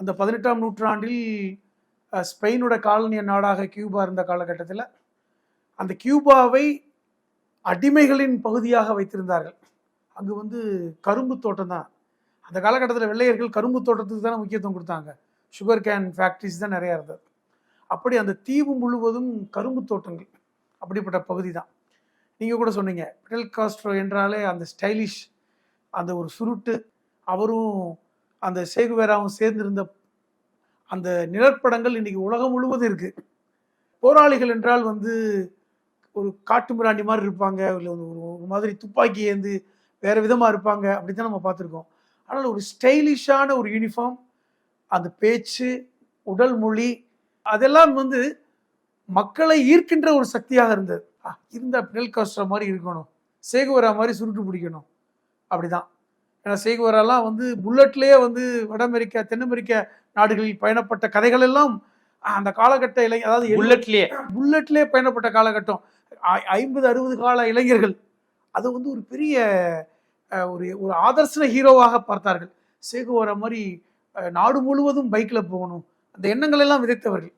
அந்த பதினெட்டாம் நூற்றாண்டில் ஸ்பெயினோட காலனிய நாடாக கியூபா இருந்த காலகட்டத்தில் அந்த கியூபாவை அடிமைகளின் பகுதியாக வைத்திருந்தார்கள். அங்கு வந்து கரும்பு தோட்டம் தான். அந்த காலகட்டத்தில் வெள்ளையர்கள் கரும்பு தோட்டத்துக்கு தானே முக்கியத்துவம் கொடுத்தாங்க. சுகர் கேன் ஃபேக்ட்ரிஸ் தான் நிறையா இருந்தது. அப்படி அந்த தீவு முழுவதும் கரும்பு தோட்டங்கள் அப்படிப்பட்ட பகுதி தான். நீங்கள் கூட சொன்னீங்க பிடல் காஸ்ட்ரோ என்றாலே அந்த ஸ்டைலிஷ் அந்த ஒரு சுருட்டு அவரும் அந்த சேகுவேராவும் சேர்ந்திருந்த அந்த நிழற்படங்கள் இன்றைக்கி உலகம் முழுவதும் இருக்குது போராளிகள் என்றால் வந்து ஒரு காட்டு மிராண்டி மாதிரி இருப்பாங்க இல்லை ஒரு ஒரு மாதிரி துப்பாக்கி ஏந்து வேறு விதமாக இருப்பாங்க அப்படி தான் நம்ம பார்த்துருக்கோம். ஆனால் ஒரு ஸ்டைலிஷான ஒரு யூனிஃபார்ம் அந்த பேச்சு உடல் மொழி அதெல்லாம் வந்து மக்களை ஈர்க்கின்ற ஒரு சக்தியாக இருந்தது. ஆ, இருந்தா பிடல் காஸ்ட்ரோ மாதிரி இருக்கணும் சேகுவரா மாதிரி சுருட்டு பிடிக்கணும். அப்படிதான். ஏன்னா சேகுவராலாம் வந்து புல்லட்லேயே வந்து வட அமெரிக்கா தென் அமெரிக்க நாடுகளில் பயணப்பட்ட கதைகள் எல்லாம் அந்த காலகட்ட இளை அதாவது புல்லட்லயே. புல்லட்லேயே பயணப்பட்ட காலகட்டம். ஐம்பது அறுபது கால இளைஞர்கள். அது வந்து ஒரு பெரிய ஒரு ஒரு ஆதர்சன ஹீரோவாக பார்த்தார்கள். சேகுவரா மாதிரி நாடு முழுவதும் பைக்கில் போகணும். அந்த எண்ணங்கள் எல்லாம் விதைத்தவர்கள்.